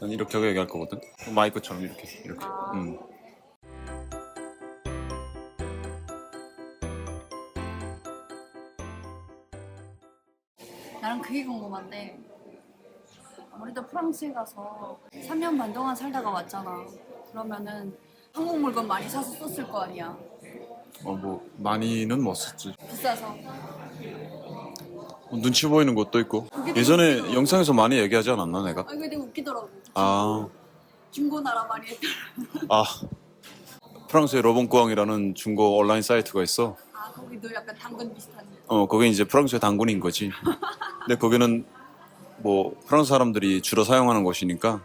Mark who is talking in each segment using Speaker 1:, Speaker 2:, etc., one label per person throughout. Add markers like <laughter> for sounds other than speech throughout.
Speaker 1: 난 이렇게 하고 얘기할 거거든. 마이크처럼 이렇게 이렇게.
Speaker 2: 아.
Speaker 1: 음.
Speaker 2: 나는 그게 궁금한데 우리도 프랑스에 가서 3년 반 동안 살다가 왔잖아. 그러면은 한국 물건 많이 사서 썼을 거 아니야.
Speaker 1: 어 뭐 많이는 못 썼지.
Speaker 2: 비싸서.
Speaker 1: 뭐 눈치 보이는 것도 있고. 예전에 영상에서 많이 얘기하지 않았나 내가?
Speaker 2: 아 이거 되게 웃기더라고.
Speaker 1: 아,
Speaker 2: 중고 나라 많이 했더라.
Speaker 1: 아. 프랑스에 러봉꾸앙이라는 중고 온라인 사이트가 있어.
Speaker 2: 아 거기도 약간 당근 비슷한.
Speaker 1: 어, 거기 이제 프랑스의 당군인 거지. 근데 거기는 뭐 프랑스 사람들이 주로 사용하는 곳이니까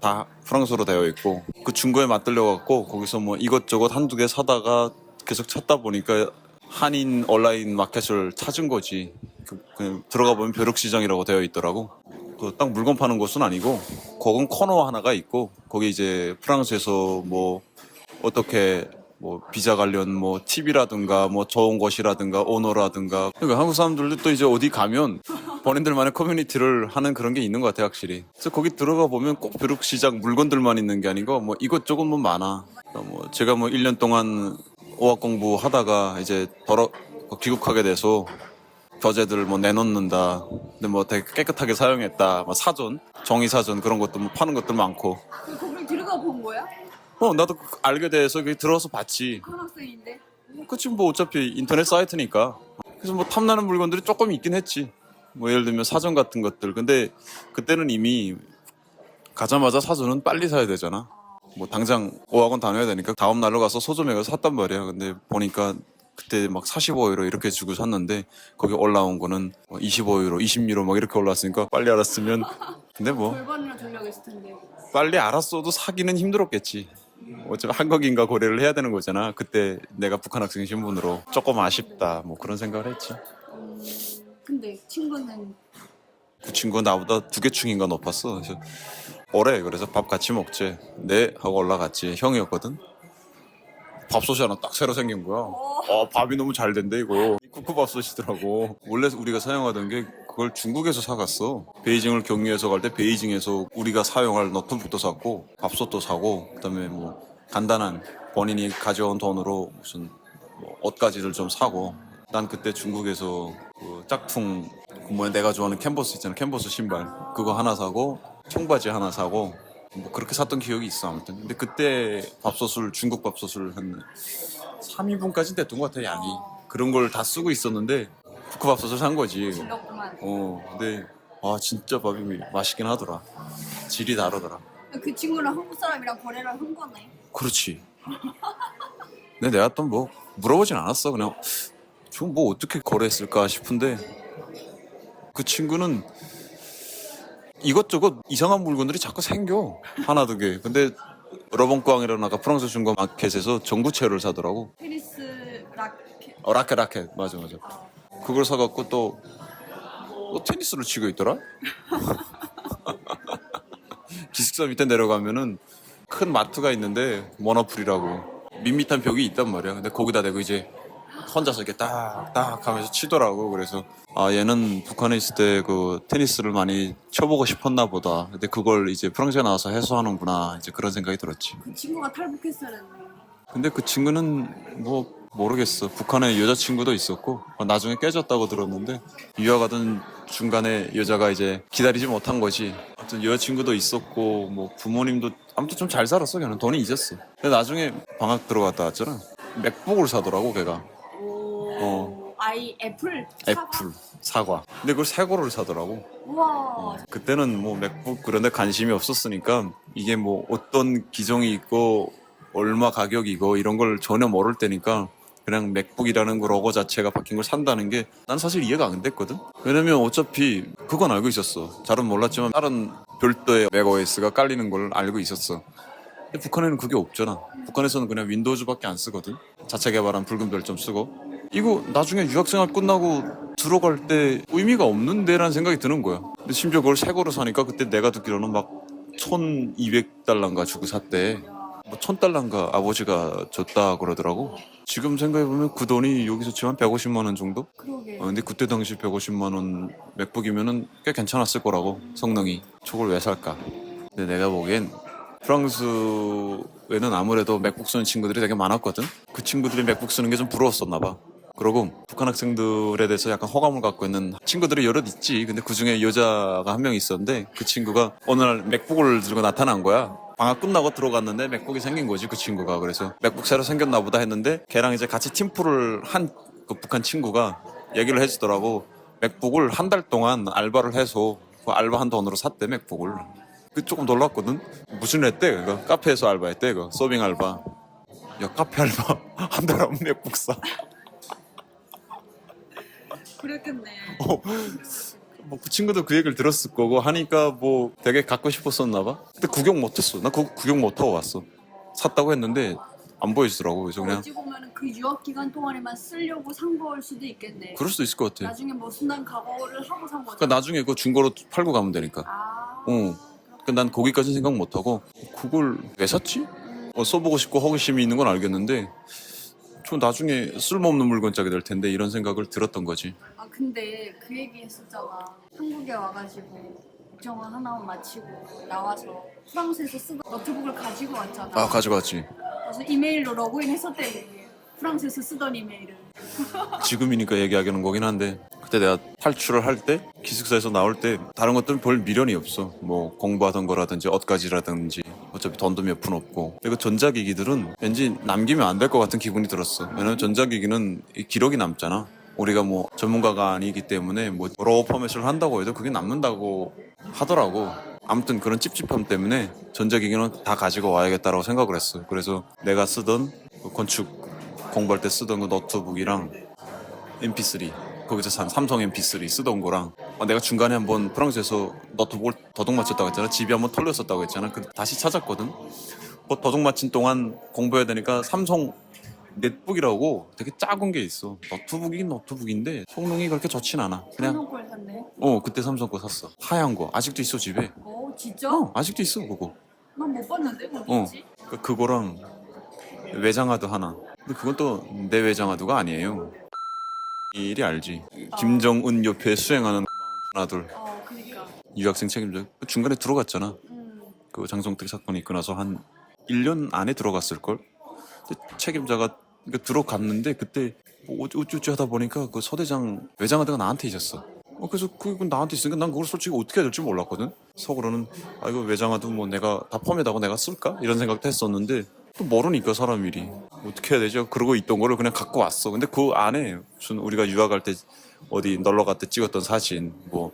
Speaker 1: 다 프랑스어로 되어 있고 그 중고에 맞들려 갖고 거기서 뭐 이것저것 한두 개 사다가 계속 찾다 보니까 한인 온라인 마켓을 찾은 거지. 그, 그냥 들어가 보면 벼룩시장이라고 되어 있더라고. 그 딱 물건 파는 곳은 아니고 거긴 코너 하나가 있고 거기 이제 프랑스에서 뭐 어떻게 뭐 비자 관련 뭐 팁이라든가 뭐 좋은 것이라든가 오너라든가. 그러니까 한국 사람들도 또 이제 어디 가면 본인들만의 커뮤니티를 하는 그런 게 있는 것 같아 확실히. 그래서 거기 들어가 보면 꼭 벼룩시장 물건들만 있는 게 아니고 뭐 이것저것 뭐 많아. 그러니까 뭐 제가 뭐 1년 동안 어학 공부 하다가 이제 더러 귀국하게 돼서 교재들 뭐 내놓는다 근데 뭐 되게 깨끗하게 사용했다 뭐 사전 정의 사전 그런 것도 뭐 파는 것들 많고.
Speaker 2: 그 거기를 들어가 본 거야?
Speaker 1: 어 나도 그- 알게 돼서 거기 들어서 봤지.
Speaker 2: 큰 학생인데.
Speaker 1: 그치 뭐 어차피 인터넷 사이트니까. 그래서 뭐 탐나는 물건들이 조금 있긴 했지. 뭐 예를 들면 사전 같은 것들. 근데 그때는 이미 가자마자 사전은 빨리 사야 되잖아. 뭐 당장 5학원 다녀야 되니까 다음 날로 가서 서점에 가서 샀단 말이야. 근데 보니까 그때 막 45유로 이렇게 주고 샀는데 거기 올라온 거는 25유로 20유로 막 이렇게 올라왔으니까 빨리 알았으면 근데 뭐
Speaker 2: 절반이나 돌려고 했을 텐데.
Speaker 1: 빨리 알았어도 사기는 힘들었겠지. 어차피 한국인과 거래를 해야 되는 거잖아. 그때 내가 북한 학생 신분으로 조금 아쉽다. 뭐 그런 생각을 했지.
Speaker 2: 음, 근데 친구는
Speaker 1: 그 친구가 나보다 두 개 충인가 높았어. 그래서 오래 그래서 밥 같이 먹지. 네 하고 올라갔지. 형이었거든. 밥솥이 하나 딱 새로 생긴 거야. 어 밥이 너무 잘 된대 이거. 쿠쿠밥솥이더라고. 원래 우리가 사용하던 게 그걸 중국에서 사갔어. 베이징을 경유해서 갈 때 베이징에서 우리가 사용할 노트북도 샀고 밥솥도 사고 그 다음에 뭐 간단한 본인이 가져온 돈으로 무슨 뭐 옷가지를 좀 사고 난 그때 중국에서 그 짝퉁 그 뭐야 내가 좋아하는 캔버스 있잖아 캔버스 신발 그거 하나 사고 청바지 하나 사고 뭐 그렇게 샀던 기억이 있어 아무튼 근데 그때 밥솥을 중국 밥솥을 한 3인분까지 됐던 것 같아 양이 그런 걸 다 쓰고 있었는데 쿠크 밥솥을 산 거지. 어 근데 아 진짜 밥이 맛있긴 하더라 질이 다르더라
Speaker 2: 그 친구는 한국 사람이랑 거래를 한 거네.
Speaker 1: 그렇지. 근데 내가 또 뭐 물어보진 않았어. 그냥 저뭐 어떻게 거래했을까 싶은데 그 친구는 이것저것 이상한 물건들이 자꾸 생겨 하나 두 개. 근데 러봉꽝이라는 아까 프랑스 중고 마켓에서 전구체를 사더라고.
Speaker 2: 테니스 라켓.
Speaker 1: 어, 라켓 라켓 맞아 맞아. 그걸 사갖고 또, 또 테니스를 치고 있더라. <laughs> 기숙사 밑에 내려가면은 큰 마트가 있는데 모노풀이라고 밋밋한 벽이 있단 말이야. 근데 거기다 대고 이제 혼자서 이렇게 딱딱 하면서 치더라고. 그래서 아 얘는 북한에 있을 때 그 테니스를 많이 쳐보고 싶었나 보다. 근데 그걸 이제 프랑스에 나와서 해소하는구나. 이제 그런 생각이 들었지.
Speaker 2: 그 친구가 탈북했어야 했네.
Speaker 1: 근데 그 친구는 뭐 모르겠어. 북한에 여자친구도 있었고 어, 나중에 깨졌다고 들었는데 유학하던 중간에 여자가 이제 기다리지 못한 거지. 아무튼 여자친구도 있었고 뭐 부모님도 아무튼 좀 잘 살았어. 걔는 돈이 있었어. 근데 나중에 방학 들어갔다 왔잖아. 맥북을 사더라고 걔가.
Speaker 2: 오.
Speaker 1: 어.
Speaker 2: 아이 애플.
Speaker 1: 애플 사과. 근데 그걸 새 거를 사더라고.
Speaker 2: 우와.
Speaker 1: 그때는 뭐 맥북 그런 데 관심이 없었으니까 이게 뭐 어떤 기종이 있고 얼마 가격이고 이런 걸 전혀 모를 때니까 그냥 맥북이라는 그 로고 자체가 바뀐 걸 산다는 게 난 사실 이해가 안 됐거든. 왜냐면 어차피 그건 알고 있었어. 잘은 몰랐지만 다른 별도의 맥OS가 깔리는 걸 알고 있었어. 근데 북한에는 그게 없잖아. 북한에서는 그냥 윈도우즈밖에 안 쓰거든. 자체 개발한 붉은 별점 쓰고. 이거 나중에 유학생활 끝나고 들어갈 때 의미가 없는데라는 생각이 드는 거야. 근데 심지어 그걸 새 거로 사니까 그때 내가 듣기로는 막 1200달러인가 주고 샀대. 뭐 1000달러인가 아버지가 줬다 그러더라고. 지금 생각해보면 그 돈이 여기서 지금 한 150만 원 정도?
Speaker 2: 그러게.
Speaker 1: 어, 근데 그때 당시 150만 원 맥북이면은 꽤 괜찮았을 거라고 성능이. 저걸 왜 살까? 근데 내가 보기엔 프랑스에는 아무래도 맥북 쓰는 친구들이 되게 많았거든. 그 친구들이 맥북 쓰는 게 좀 부러웠었나 봐. 그러고 북한 학생들에 대해서 약간 호감을 갖고 있는 친구들이 여럿 있지. 근데 그 중에 여자가 한 명 있었는데 그 친구가 어느 날 맥북을 들고 나타난 거야. 방학 끝나고 들어갔는데 맥북이 생긴 거지 그 친구가. 그래서 맥북 새로 생겼나 보다 했는데 걔랑 이제 같이 팀플을 한 그 북한 친구가 얘기를 해주더라고. 맥북을 한 달 동안 알바를 해서 그 알바한 돈으로 샀대 맥북을. 그 조금 놀랐거든. 무슨 일 했대? 그 카페에서 알바했대. 그 서빙 알바. 야 카페 알바 <laughs> 한 달 하면 맥북 사.
Speaker 2: 그랬겠네.
Speaker 1: 뭐그 친구도 그 얘기를 들었을 거고 하니까 뭐 되게 갖고 싶었었나 봐. 근데 구경 못했어. 나 그 구경 못하고 왔어. 샀다고 했는데 안 보여주더라고. 그래서 그냥
Speaker 2: 어찌 보면 그 유학 기간 동안에만 쓰려고 산 거일 수도 있겠네.
Speaker 1: 그럴 수도 있을 것 같아.
Speaker 2: 나중에 뭐 순간 각오를 하고 산 거죠.
Speaker 1: 그러니까 나중에 그 중고로 팔고 가면 되니까.
Speaker 2: 아.
Speaker 1: 어. 그난 거기까지 생각 못 하고 그걸 왜 샀지? 어, 써보고 싶고 호기심이 있는 건 알겠는데 좀 나중에 쓸모없는 물건짝이 될 텐데 이런 생각을 들었던 거지.
Speaker 2: 아 근데 그 얘기 했었잖아. 한국에 와가지고 국정원 하나만 마치고 나와서 프랑스에서 쓰던 노트북을 가지고 왔잖아.
Speaker 1: 아 가져갔지.
Speaker 2: 그래서 이메일로 로그인 했었대. 프랑스에서 쓰던 이메일을. <laughs>
Speaker 1: 지금이니까 얘기하기는 거긴 한데 그때 내가 탈출을 할 때 기숙사에서 나올 때 다른 것들은 별 미련이 없어 뭐 공부하던 거라든지 옷가지라든지 어차피 돈도 몇 푼 없고 근데 그 전자기기들은 왠지 남기면 안 될 것 같은 기분이 들었어 왜냐면 전자기기는 이 기록이 남잖아 우리가 뭐 전문가가 아니기 때문에 뭐 로우 포맷을 한다고 해도 그게 남는다고 하더라고. 아무튼 그런 찝찝함 때문에 전자기기는 다 가지고 와야겠다라고 생각을 했어 그래서 내가 쓰던 그 건축 공부할 때 쓰던 그 노트북이랑 MP3 거기서 산 삼성 MP3 쓰던 거랑 아, 내가 중간에 한번 프랑스에서 노트북을 더덕 맞췄다고 했잖아. 집이 한번 털렸었다고 했잖아. 그 다시 찾았거든. 그 더덕 맞힌 동안 공부해야 되니까 삼성 넷북이라고 되게 작은 게 있어 노트북이긴 노트북인데 성능이 그렇게 좋진 않아 그냥
Speaker 2: 삼성 걸 샀네.
Speaker 1: 어 그때 삼성 거 샀어 하얀 거 아직도 있어 집에
Speaker 2: 어 진짜?
Speaker 1: 어 아직도 있어 그거
Speaker 2: 난 못 봤는데 어디
Speaker 1: 어.
Speaker 2: 있지?
Speaker 1: 그- 그거랑 외장하드 하나. 근데 그건 또 내 외장하드가 아니에요. 일이 알지. 김정은 옆에 수행하는 아들
Speaker 2: 어 그니까.
Speaker 1: 유학생 책임자 그 중간에 들어갔잖아.
Speaker 2: 음.
Speaker 1: 그 장성택 사건이 있고 나서 한 1년 안에 들어갔을 걸. 책임자가 그 들어갔는데 그때 뭐 어쩌지 하다 보니까 그 서대장 외장하드가 나한테 있었어. 어, 그래서 그건 나한테 있으니까 난 그걸 솔직히 어떻게 해야 될지 몰랐거든. 속으로는 아 이거 외장하드 뭐 내가 다 펌에다가 내가 쓸까 이런 생각도 했었는데 또 모르니까 사람 일이 어떻게 해야 되죠? 그러고 있던 거를 그냥 갖고 왔어. 근데 그 안에 무슨 우리가 유학할 때 어디 놀러 갈 때 찍었던 사진 뭐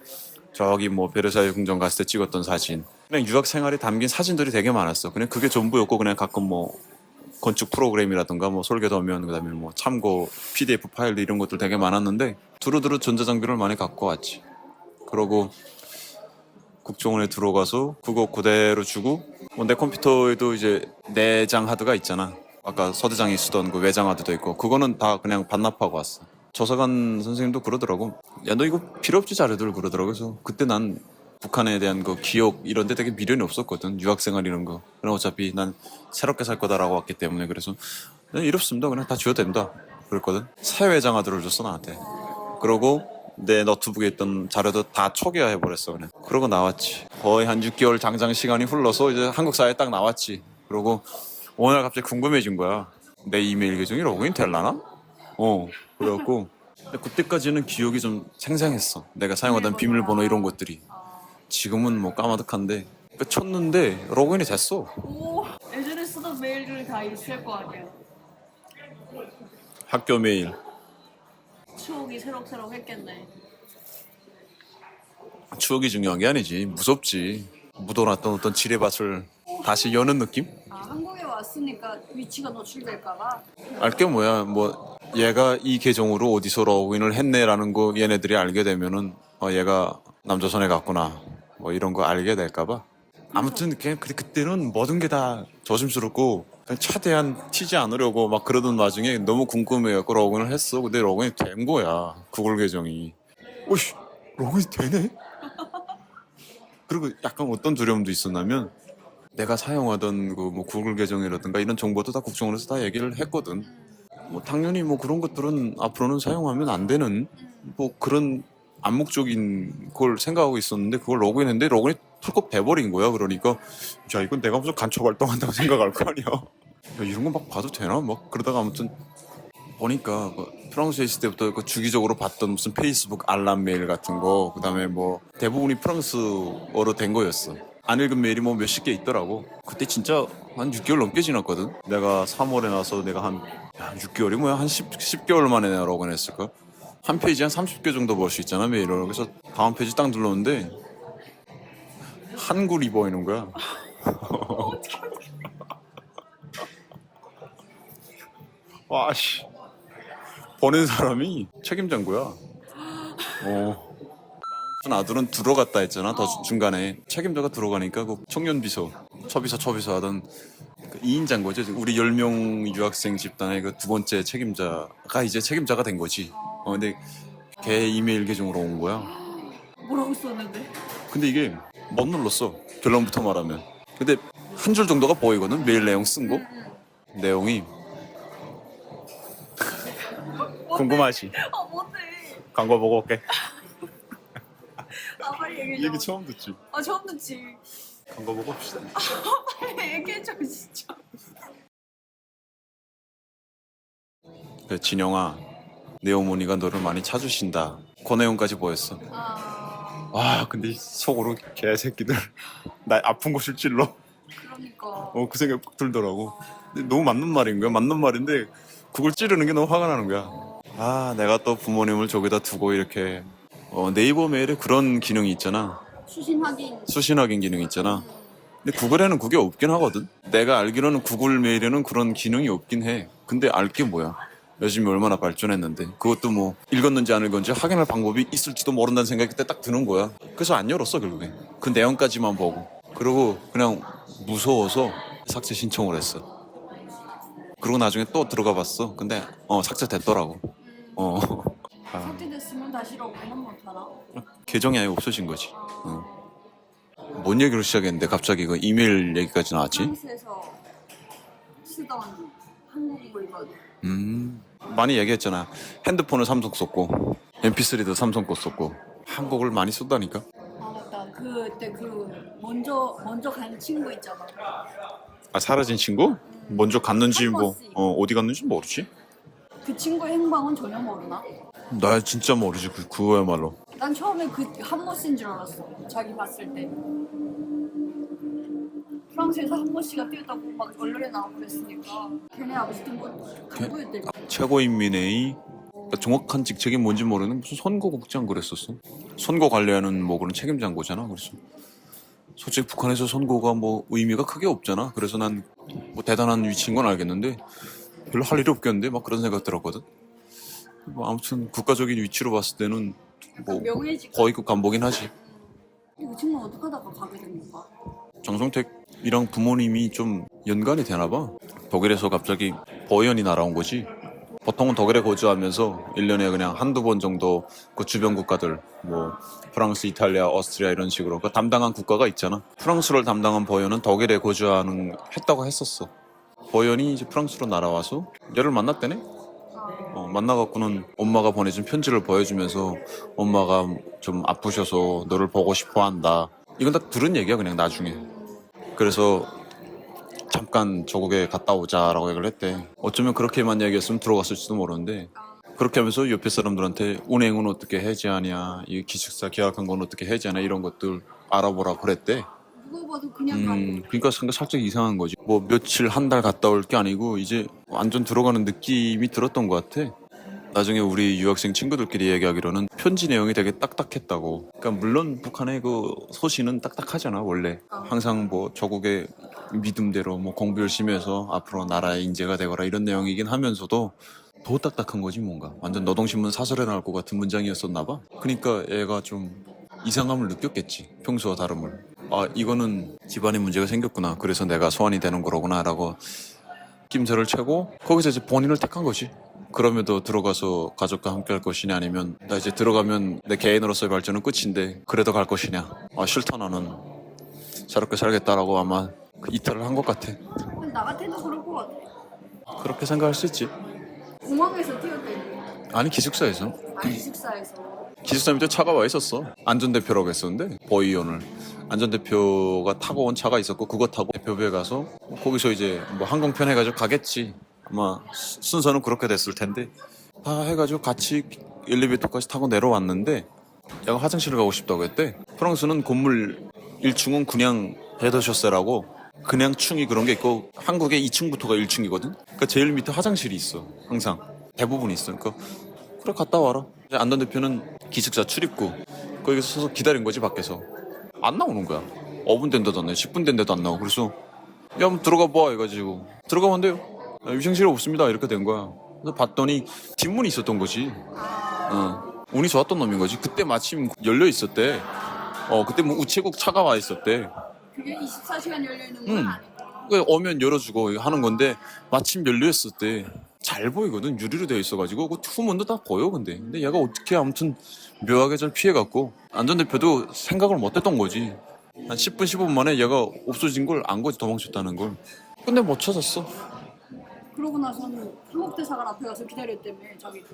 Speaker 1: 저기 뭐 베르사유 궁전 갔을 때 찍었던 사진 그냥 유학 생활에 담긴 사진들이 되게 많았어. 그냥 그게 전부였고 그냥 가끔 뭐 건축 프로그램이라든가 뭐 설계도면 그다음에 뭐 참고 PDF 파일 이런 것들 되게 많았는데 두루두루 전자 장비를 많이 갖고 왔지. 그러고 국정원에 들어가서 그거 그대로 주고 뭐 내 컴퓨터에도 이제 내장 하드가 있잖아. 아까 서대장이 쓰던 그 외장 하드도 있고 그거는 다 그냥 반납하고 왔어. 조사관 선생님도 그러더라고. 야 너 이거 필요 없지 자료들 그러더라고. 그래서 그때 난 북한에 대한 그 기억 이런 데 되게 미련이 없었거든. 유학생활 이런 거. 그럼 어차피 난 새롭게 살 거다라고 왔기 때문에 그래서 네, 이렇습니다. 그냥 다 줘도 된다. 그랬거든. 하드를 줬어 나한테. 그러고 내 노트북에 있던 자료도 다 초기화해 버렸어 그냥. 그러고 나왔지. 거의 한 6개월 장장 시간이 흘러서 이제 한국 사회에 딱 나왔지. 그러고 어느 날 갑자기 궁금해진 거야. 내 이메일 계정이 로그인 될라나? 어. 그래갖고 그때까지는 기억이 좀 생생했어. 내가 사용하던 비밀번호 이런 것들이. 지금은 뭐 까마득한데 그 쳤는데 로그인이 됐어.
Speaker 2: 오 예전에 쓰던 메일들이 다 있을 거 아니야.
Speaker 1: 학교 메일.
Speaker 2: 추억이 새록새록 했겠네.
Speaker 1: 추억이 중요한 게 아니지. 무섭지. 묻어놨던 어떤 지뢰밭을 다시 여는 느낌?
Speaker 2: 아 한국에 왔으니까 위치가 노출될까봐.
Speaker 1: 알게 뭐야 뭐 얘가 이 계정으로 어디서 로그인을 했네라는 거 얘네들이 알게 되면은 어 얘가 남조선에 갔구나 뭐 이런 거 알게 될까봐. 아무튼 그냥 그- 그때는 모든 게 다 조심스럽고 그냥 최대한 튀지 않으려고 막 그러던 와중에 너무 궁금해갖고 로그인을 했어. 근데 로그인이 된 거야 구글 계정이. 오씨 로그인이 되네? <laughs> 그리고 약간 어떤 두려움도 있었냐면 내가 사용하던 그 뭐 구글 계정이라든가 이런 정보도 다 국정원에서 다 얘기를 했거든. 뭐 당연히 뭐 그런 것들은 앞으로는 사용하면 안 되는 뭐 그런 암묵적인 걸 생각하고 있었는데 그걸 로그인했는데 로그인이 털컥 돼버린 거야. 그러니까 야 이건 내가 무슨 간첩 활동한다고 <laughs> 생각할 거 아니야. 야, 이런 거 막 봐도 되나? 막 그러다가 아무튼 보니까 그 프랑스에 있을 때부터 그 주기적으로 봤던 무슨 페이스북 알람 메일 같은 거 그다음에 뭐 대부분이 프랑스어로 된 거였어. 안 읽은 메일이 뭐 몇십 개 있더라고. 그때 진짜 한 6개월 넘게 지났거든. 내가 3월에 나서 내가 한 야, 6개월이 뭐야? 한 10, 10개월 만에 내가 로그인했을까? 한 페이지 한 30개 정도 볼 수 있잖아 메일을. 그래서 다음 페이지 딱 눌렀는데 한글이 보이는 거야. <laughs> 와씨 보낸 사람이 책임자인 거야. 어. 아들은 들어갔다 했잖아. 더
Speaker 2: 어.
Speaker 1: 중간에 책임자가 들어가니까 그 청년 비서, 처비서, 처비서 하던 그 2인자인 거죠. 우리 10명 유학생 집단의 그 두 번째 책임자가 이제 책임자가 된 거지. 어, 근데 걔 이메일 계정으로 온 거야.
Speaker 2: 뭐라고 썼는데?
Speaker 1: 근데 이게 못 눌렀어. 결론부터 말하면. 근데 한 줄 정도가 보이거든. 메일 내용 쓴 거. 내용이 궁금하지?
Speaker 2: 아 뭔데?
Speaker 1: 광고 보고 올게.
Speaker 2: 아 빨리
Speaker 1: 이
Speaker 2: 얘기해줘.
Speaker 1: 얘기 처음 듣지?
Speaker 2: 아 처음 듣지.
Speaker 1: 광고 보고 봅시다.
Speaker 2: 빨리 얘기해줘 진짜.
Speaker 1: 그 진영아, 내 어머니가 너를 많이 찾으신다. 그 내용까지 보였어.
Speaker 2: 아
Speaker 1: 와, 근데 속으로 개새끼들 <laughs> 나 아픈 곳을 찔러.
Speaker 2: 그러니까.
Speaker 1: 어, 그 생각 꼭 들더라고. 근데 너무 맞는 말인 거야. 맞는 말인데 그걸 찌르는 게 너무 화가 나는 거야. 아, 내가 또 부모님을 저기다 두고 이렇게 어, 네이버 메일에 그런 기능이 있잖아.
Speaker 2: 수신 확인.
Speaker 1: 수신 확인 기능 있잖아. 근데 구글에는 그게 없긴 하거든. 내가 알기로는 구글 메일에는 그런 기능이 없긴 해. 근데 알게 뭐야? 요즘이 얼마나 발전했는데 그것도 뭐 읽었는지 안 읽었는지 확인할 방법이 있을지도 모른다는 생각이 그때 딱 드는 거야. 그래서 안 열었어 결국에. 그 내용까지만 보고. 그리고 그냥 무서워서 삭제 신청을 했어. 그리고 나중에 또 들어가 봤어. 근데 어 삭제됐더라고. 어. 아,
Speaker 2: 삭제됐으면 다시 로그인은 못하나?
Speaker 1: 계정이 아예 없어진 거지. 어. 뭔 얘기를 시작했는데 갑자기 그 이메일 얘기까지 나왔지?
Speaker 2: 프랑스에서 쓰던 한국 물건.
Speaker 1: 음 많이 얘기했잖아 핸드폰을 삼성 썼고 mp3도 삼성 거 썼고 한국을 많이 썼다니까
Speaker 2: 아 맞다. 그때 그 먼저 먼저 간 친구 있잖아.
Speaker 1: 아 사라진 친구? 먼저 갔는지 뭐
Speaker 2: 한 번씩.
Speaker 1: 어, 어디 갔는지 모르지
Speaker 2: 그 친구의 행방은 전혀 모르나?
Speaker 1: 나 진짜 모르지 그, 그거야말로
Speaker 2: 난 처음에 그 한모씨인 줄 알았어. 자기 봤을 때. 프랑스에서 한모씨가 뛰었다고 막 언론에 나오고 그랬으니까 걔네 아버지 등본 간부였대.
Speaker 1: 최고인민회의 정확한 직책이 뭔지 모르는 무슨 선거국장 그랬었어 선거 관리하는 뭐 그런 책임자인 거잖아 그래서 솔직히 북한에서 선거가 뭐 의미가 크게 없잖아 그래서 난 뭐 대단한 위치인 건 알겠는데 별로 할 일이 없겠는데 막 그런 생각 들었거든 뭐 아무튼 국가적인 위치로 봤을 때는 뭐
Speaker 2: 명예직.
Speaker 1: 거의 그 간보긴 하지
Speaker 2: 그 친구는 어떻게 하다가 가게 된 건가?
Speaker 1: 장성택 이랑 부모님이 좀 연관이 되나 봐. 독일에서 갑자기 버연이 날아온 거지. 보통은 독일에 거주하면서 1년에 그냥 한두 번 정도 그 주변 국가들 뭐 프랑스, 이탈리아, 오스트리아 이런 식으로 그 담당한 국가가 있잖아. 프랑스를 담당한 버연은 독일에 거주하는 했다고 했었어. 버연이 이제 프랑스로 날아와서 얘를 만났대네. 어, 만나갖고는 엄마가 보내준 편지를 보여주면서 엄마가 좀 아프셔서 너를 보고 싶어 한다. 이건 다 들은 얘기야, 그냥 나중에. 그래서 잠깐 저국에 갔다 오자라고 얘기를 했대. 어쩌면 그렇게만 얘기했으면 들어갔을지도 모르는데 그렇게 하면서 옆에 사람들한테 운행은 어떻게 해지하냐, 이 기숙사 계약한 건 어떻게 해지하냐 이런 것들 알아보라 그랬대.
Speaker 2: 봐도 그냥
Speaker 1: 음,
Speaker 2: 간.
Speaker 1: 그러니까 생각 살짝 이상한 거지. 뭐 며칠 한 달 갔다 올 게 아니고 이제 완전 들어가는 느낌이 들었던 것 같아. 나중에 우리 유학생 친구들끼리 얘기하기로는 편지 내용이 되게 딱딱했다고. 그러니까 물론 북한의 그 소신은 딱딱하잖아 원래. 항상 뭐 저국의 믿음대로 뭐 공부 열심히 해서 앞으로 나라의 인재가 되거라 이런 내용이긴 하면서도 더 딱딱한 거지 뭔가. 완전 노동신문 사설에 나올 것 같은 문장이었었나 봐. 그러니까 얘가 좀 이상함을 느꼈겠지. 평소와 다름을. 아 이거는 집안에 문제가 생겼구나. 그래서 내가 소환이 되는 거로구나라고 낌새를 채고 거기서 이제 본인을 택한 거지. 그럼에도 들어가서 가족과 함께 할 것이냐 아니면 나 이제 들어가면 내 개인으로서의 발전은 끝인데 그래도 갈 것이냐. 아 싫다 나는 저렇게 살겠다라고 아마 그 이탈을 한 것 같아.
Speaker 2: 나 같아도 그럴 것 같아.
Speaker 1: 그렇게 생각할 수 있지.
Speaker 2: 공항에서 뛰었대.
Speaker 1: 아니 기숙사에서
Speaker 2: 아 기숙사에서
Speaker 1: 기숙사 밑에 차가 와 있었어. 안전대표라고 했었는데 버이온을 안전대표가 타고 온 차가 있었고 그거 타고 대표부에 가서 거기서 이제 뭐 항공편 해가지고 가겠지. 아마 수- 순서는 그렇게 됐을 텐데 다 해가지고 같이 엘리베이터까지 타고 내려왔는데 얘가 화장실을 가고 싶다고 했대. 프랑스는 건물 1층은 그냥 헤더쇼세라고 그냥 층이 그런 게 있고 한국에 2층부터가 1층이거든. 그러니까 제일 밑에 화장실이 있어. 항상 대부분 있어. 그러니까 그래 갔다 와라. 안전 대표는 기숙사 출입구 거기서 서서 기다린 거지 밖에서 안 나오는 거야. 5분 된 데도 안 나와, 10분 된 데도 안 나와. 그래서 야 한번 들어가 봐 해가지고 들어가면 돼요. 아, 위생실이 없습니다 이렇게 된 거야. 그래서 봤더니 뒷문이 있었던 거지. 어. 운이 좋았던 놈인 거지. 그때 마침 열려 있었대. 어 그때 뭐 우체국 차가 와 있었대.
Speaker 2: 그게 24시간 열려 있는 건
Speaker 1: 음.
Speaker 2: 아니고
Speaker 1: 그 오면 열어주고 하는 건데 마침 열려 있었대. 잘 보이거든 유리로 되어 있어가지고 그 후문도 다 보여 근데 근데 얘가 어떻게 아무튼 묘하게 잘 피해갖고 안전대표도 생각을 못했던 거지 한 10분 15분 만에 얘가 없어진 걸 안 거지 도망쳤다는 걸 근데 못 찾았어
Speaker 2: 그러고 나서는 한국 대사관 앞에 가서 기다렸다며 자기도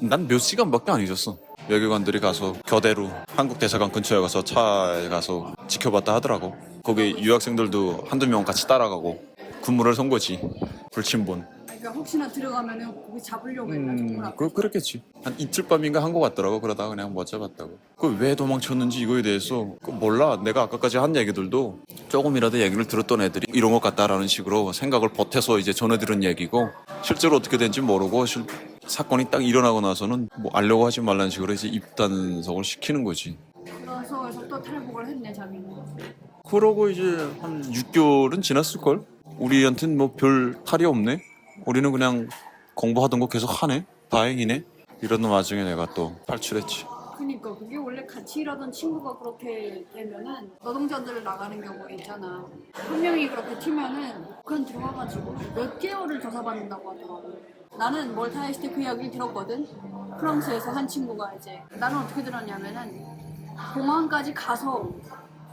Speaker 1: 난몇 시간밖에 안 잊었어. 외교관들이 가서 교대로 한국 대사관 근처에 가서 차에 가서 지켜봤다 하더라고. 거기 유학생들도 한두 명 같이 따라가고 군무를 선 거지. 불침본
Speaker 2: 그러니까 혹시나 들어가면은 거기 잡으려고
Speaker 1: 음,
Speaker 2: 앞에.
Speaker 1: 그, 그렇겠지. 한 이틀 밤인가 한 것 같더라고. 그러다가 그냥 못 잡았다고. 그 왜 도망쳤는지 이거에 대해서 그 몰라. 내가 아까까지 한 얘기들도 조금이라도 얘기를 들었던 애들이 이런 것 같다라는 식으로 생각을 보태서 이제 전해들은 얘기고 실제로 어떻게 된지 모르고 실- 사건이 딱 일어나고 나서는 뭐 알려고 하지 말라는 식으로 이제 입단속을 시키는 거지.
Speaker 2: 그래서 그래서 또 탈북을 했네 자기는.
Speaker 1: 그러고 이제 한 6개월은 지났을걸? 우리한텐 뭐 별 탈이 없네? 우리는 그냥 공부하던 거 계속 하네? 다행이네? 이러는 와중에 내가 또 탈출했지.
Speaker 2: 그니까 그게 원래 같이 일하던 친구가 그렇게 되면은 노동자들 나가는 경우가 있잖아. 한 명이 그렇게 튀면은 그건 들어와가지고 몇 개월을 조사받는다고 하더라고. 나는 때그 이야기를 들었거든. 프랑스에서 한 친구가 이제 나는 어떻게 들었냐면은 공항까지 가서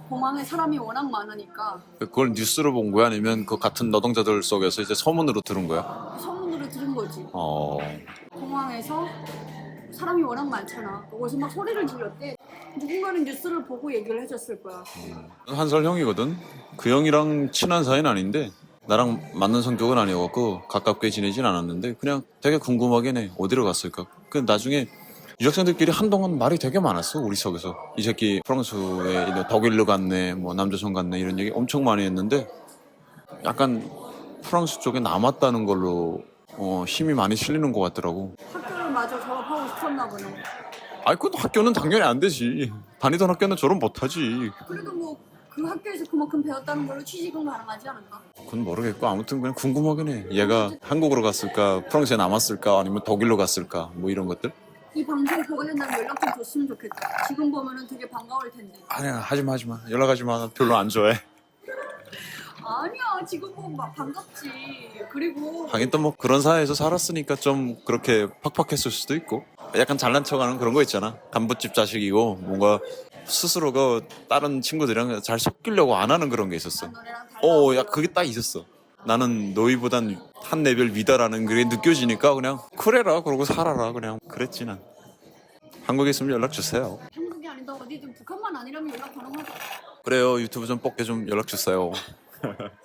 Speaker 2: 공항에 사람이 워낙 많으니까
Speaker 1: 그걸 뉴스로 본 거야? 아니면 그 같은 노동자들 속에서 이제 소문으로 들은 거야?
Speaker 2: 소문으로 들은 거지.
Speaker 1: 어,
Speaker 2: 공항에서 사람이 워낙 많잖아. 거기서 막 소리를 질렀대. 누군가는 뉴스를 보고 얘기를 해줬을 거야.
Speaker 1: 한 살 형이거든? 그 형이랑 친한 사이는 아닌데, 나랑 맞는 성격은 아니었고, 가깝게 지내진 않았는데, 그냥 되게 궁금하긴 해. 어디로 갔을까? 그 나중에 유학생들끼리 한동안 말이 되게 많았어, 우리 속에서. 이 새끼 프랑스에 독일로 갔네, 뭐 남조선 갔네, 이런 얘기 엄청 많이 했는데, 약간 프랑스 쪽에 남았다는 걸로 어, 힘이 많이 실리는 것 같더라고.
Speaker 2: 학교를 마저 졸업하고 싶었나 보네.
Speaker 1: 아이, 그건 학교는 당연히 안 되지. 다니던 학교는 졸업 못하지.
Speaker 2: 그래도 뭐 그 학교에서 그만큼 배웠다는 걸로 취직은 가능하지 않을까?
Speaker 1: 그건 모르겠고 아무튼 그냥 궁금하긴 해. 얘가 한국으로 갔을까, 프랑스에 남았을까, 아니면 독일로 갔을까, 뭐 이런 것들.
Speaker 2: 이 방송 보게 된다면 연락 좀 줬으면 좋겠다. 지금 보면은 되게 반가울 텐데.
Speaker 1: 아니야, 하지 마, 하지 마. 연락하지 마. 나 별로 안 좋아해.
Speaker 2: 아니야, 지금 보면 막 반갑지. 그리고
Speaker 1: 하긴 또 뭐 그런 사회에서 살았으니까 좀 그렇게 팍팍했을 수도 있고. 약간 잘난 척하는 그런 거 있잖아. 간부집 자식이고 뭔가 스스로가 다른 친구들이랑 잘 섞이려고 안 하는 그런 게 있었어.
Speaker 2: 너네랑 달라.
Speaker 1: 어, 야, 그게 딱 있었어. 나는 너희보단 한 레벨 위다라는 게 느껴지니까 그냥 그래라 그러고 살아라 그냥 그랬지 난. 한국에 있으면 연락 주세요.
Speaker 2: 한국이 아니다 어디든 북한만 아니라면 연락 가능하다.
Speaker 1: 그래요 유튜브 좀 뽑게 좀 연락 주세요. <laughs>